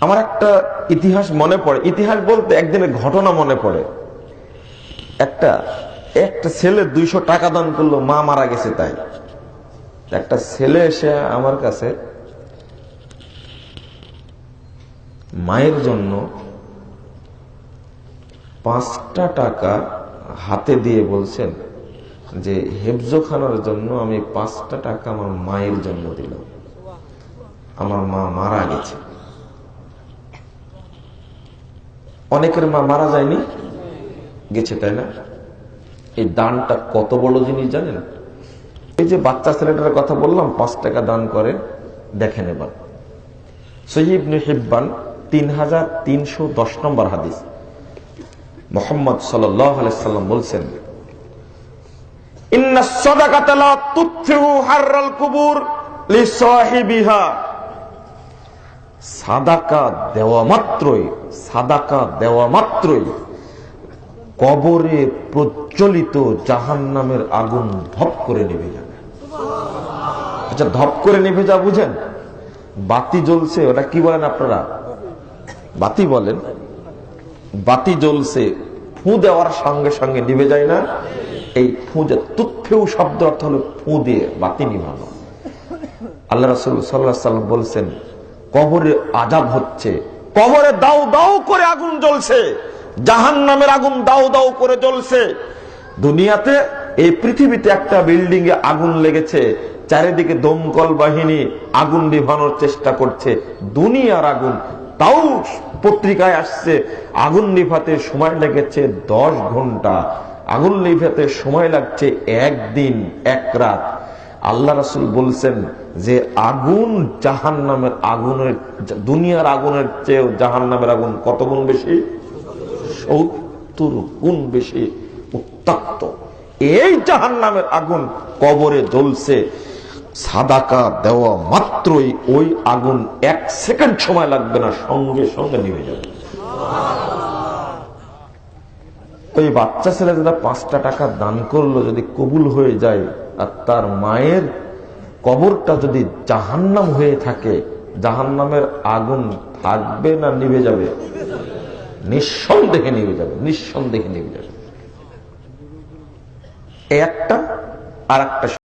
আমার একটা ইতিহাস মনে পড়ে। ইতিহাস বলতে একদিনের ঘটনা মনে পড়ে। একটা একটা ছেলে দুইশো টাকা দান করল, মা মারা গেছে তাই। একটা ছেলে এসে আমার কাছে মায়ের জন্য পাঁচটা টাকা হাতে দিয়ে বলছেন যে, হেফজোখানার জন্য আমি পাঁচটা টাকা আমার মায়ের জন্য দিলাম। আমার মা মারা গেছে। অনেকের মা মারা যায়নি, গেছে, তাই না? এই দানটা কত বড় জিনিস জানেন? এই যে বাচ্চা ছেলেটার কথা বললাম, পাঁচ টাকা দান করে, দেখেন এবার। সহিব হিব্বান, তিন হাজার তিনশো দশ নম্বর হাদিস। মোহাম্মদ সাল্লাম বলছেন, ইন্না সদাকাতা লা তুতফিউ হাররাল কুবুর লিসাহিবিহা সাদাকা দেওয়া মাত্রই, সাদাকা দেওয়া মাত্রই কবরে প্রজ্বলিত জাহান নামের আগুন ধপ করে নেমে যাবে। আচ্ছা ধপ করে নেমে যা বুঝেন? বাতি জ্বলছে, ওটা কি বলেন আপনারা? বাতি বলেন। বাতি জ্বলছে, ফু দেওয়ার সঙ্গে সঙ্গে নিভে যায় না। এই ফু যে তুৎফেউ শব্দ অর্থ হলো ফু দিয়ে বাতি নিভানো। আল্লাহ রসুল সাল্লাহ সাল্লাম বলছেন কবরে আজাব হচ্ছে। কবরে দাও দাও করে আগুন জ্বলছে। জাহান নামের আগুন দাও দাও করে জ্বলছে। দুনিয়াতে এই পৃথিবীতে একটা বিল্ডিং এ আগুন লেগেছে। চারিদিকে দমকল বাহিনী আগুন নিভানোর চেষ্টা করছে। দুনিয়ার আগুন। তাও পত্রিকায় আসছে, আগুন নিভাতে সময় লেগেছে দশ ঘণ্টা। আগুন নিভাতে সময় লাগছে একদিন, এক রাত। আল্লাহ রাসুল বলছেন যে আগুন জাহান নামের আগুনের, দুনিয়ার আগুনের চেয়েও জাহান নামের আগুন কত গুণ বেশি? সত্তর গুণ বেশি উত্তপ্ত। এই জাহান নামের আগুন কবরে জ্বলছে, সাদাকা দেওয়া মাত্রই ওই আগুন এক সেকেন্ড সময় লাগবে না, সঙ্গে সঙ্গে নিভে যাবে। ওই বাচ্চা ছেলে যেটা পাঁচটা টাকা দান করল, যদি কবুল হয়ে যায় আর তার মায়ের কবরটা যদি জাহান্নাম হয়ে থাকে, জাহান্নামের আগুন থাকবে না নিভে যাবে? নিঃসন্দেহে নিভে যাবে, নিঃসন্দেহে নিভে যাবে। একটা আর একটা